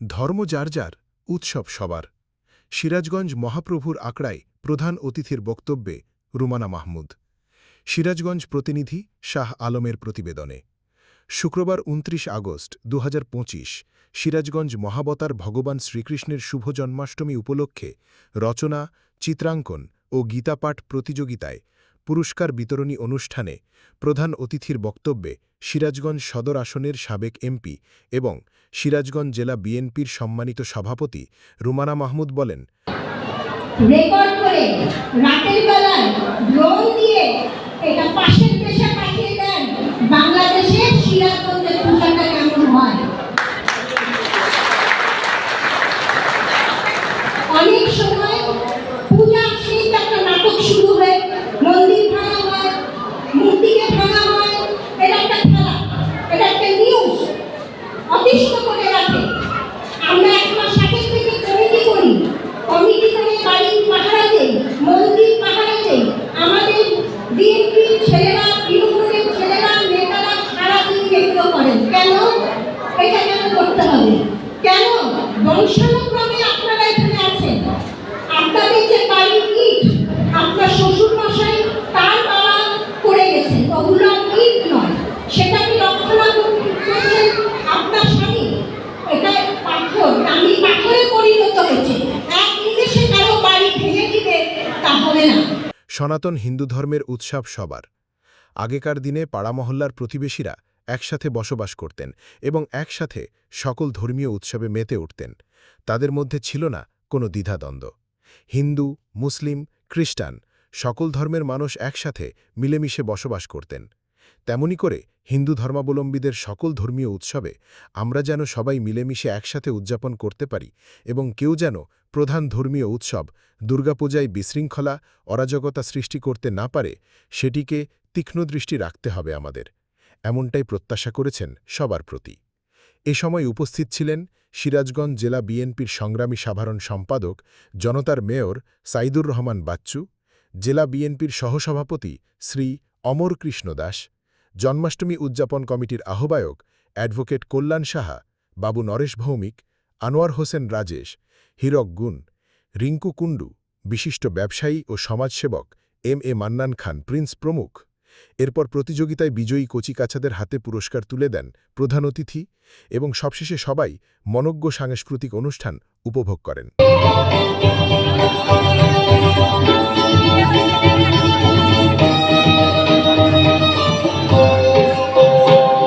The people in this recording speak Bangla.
ধর্ম যার যার, উৎসব সবার। সিরাজগঞ্জ মহাপ্রভুর আকড়ায় প্রধান অতিথির বক্তব্যে রুমানা মাহমুদ। সিরাজগঞ্জ প্রতিনিধি শাহ আলমের প্রতিবেদনে। শুক্রবার উনত্রিশ আগস্ট দুহাজার পঁচিশ, সিরাজগঞ্জ মহাবতার ভগবান শ্রীকৃষ্ণের শুভ জন্মাষ্টমী উপলক্ষে রচনা, চিত্রাঙ্কন ও গীতাপাঠ প্রতিযোগিতায় পুরস্কার বিতরণী অনুষ্ঠানে প্রধান অতিথির বক্তব্যে সিরাজগঞ্জ সদর আসনের সাবেক এমপি এবং সিরাজগঞ্জ জেলা বিএনপির সম্মানিত সভাপতি রুমানা মাহমুদ বলেন, রেকর্ড করে রাতের বেলায় ড্রোন দিয়ে এটা পাশের দেশে পাঠিয়ে দেন বাংলাদেশের সিরাজগঞ্জের এটা কেন করতে হবে? কেন? বংশানুক্রমে আপনারা এখানে আছেন। আপনাদের যে বাড়ির ইট, আপনার শ্বশুর মশাই তার বাবা করে গেছেন। ওগুলো ইট নয়। রক্ষণাবেক্ষণ আপনার স্বামী? এটা পাথর পাথরে পরিণত হয়েছে। এক নিমেষে কারও বাড়ি ভেঙে দিবে তা হবে না। সনাতন হিন্দু ধর্মের উৎসব সবার। আগেকার দিনে পাড়া মহল্লার প্রতিবেশীরা একসাথে বসবাস করতেন এবং একসাথে সকল ধর্মীয় উৎসবে মেতে উঠতেন। তাদের মধ্যে ছিল না কোনো দ্বিধাদ্বন্দ্ব। হিন্দু, মুসলিম, খ্রিস্টান সকল ধর্মের মানুষ একসাথে মিলেমিশে বসবাস করতেন। তেমনি করে হিন্দু ধর্মাবলম্বীদের সকল ধর্মীয় উৎসবে আমরা যেন সবাই মিলেমিশে একসাথে উদযাপন করতে পারি এবং কেউ যেন প্রধান ধর্মীয় উৎসব দুর্গাপূজায় বিশৃঙ্খলা, অরাজকতা সৃষ্টি করতে না পারে, সেটিকে তীক্ষ্ণ দৃষ্টি রাখতে হবে আমাদের। এমনটাই প্রত্যাশা করেছেন সবার প্রতি। এ সময় উপস্থিত ছিলেন সিরাজগঞ্জ জেলা বিএনপির সংগ্রামী সাধারণ সম্পাদক, জনতার মেয়র সাইদুর রহমান বাচ্চু, জেলা বিএনপির সহসভাপতি শ্রী অমর কৃষ্ণ দাস, জন্মাষ্টমী উদযাপন কমিটির আহ্বায়ক অ্যাডভোকেট কল্যাণ সাহা, বাবু নরেশ ভৌমিক, আনোয়ার হোসেন রাজেশ, হীরক গুণ, রিঙ্কু কুণ্ডু, বিশিষ্ট ব্যবসায়ী ও সমাজসেবক M A Mannan Khan, Prince প্রমুখ। এরপর প্রতিযোগিতায় বিজয়ী কচিকাছাদের হাতে পুরস্কার তুলে দেন প্রধান অতিথি এবং সবশেষে সবাই মনজ্ঞ সাংস্কৃতিক অনুষ্ঠান উপভোগ করেন।